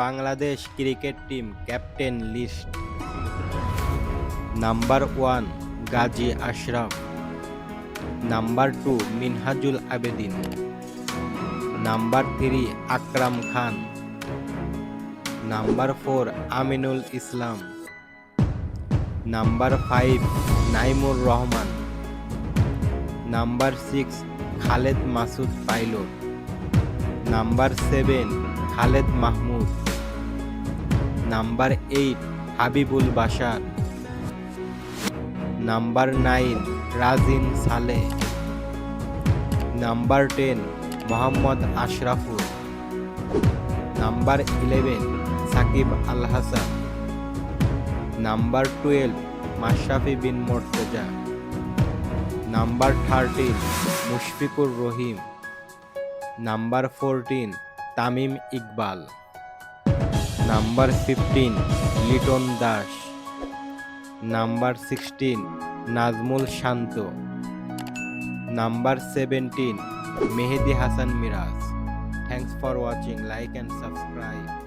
Bangladesh cricket team captain list number one Gazi Ashraf number two Minhajul Abedin number three Akram Khan number four Aminul Islam number five Naimur Rahman number six Khaled Masud Pilot number seven Khaled Mahmud number eight Habibul Bashar number nine Rajin Saleh number ten Mohammad Ashraful number eleven Shakib Al Hasan number twelve Mashrafe Bin Mortaza number thirteen Mushfiqur Rahim number fourteen Tamim Iqbal number fifteen Liton Das number sixteen Nazmul Shanto number seventeen Mehedi Hasan Miraz thanks for watching like and subscribe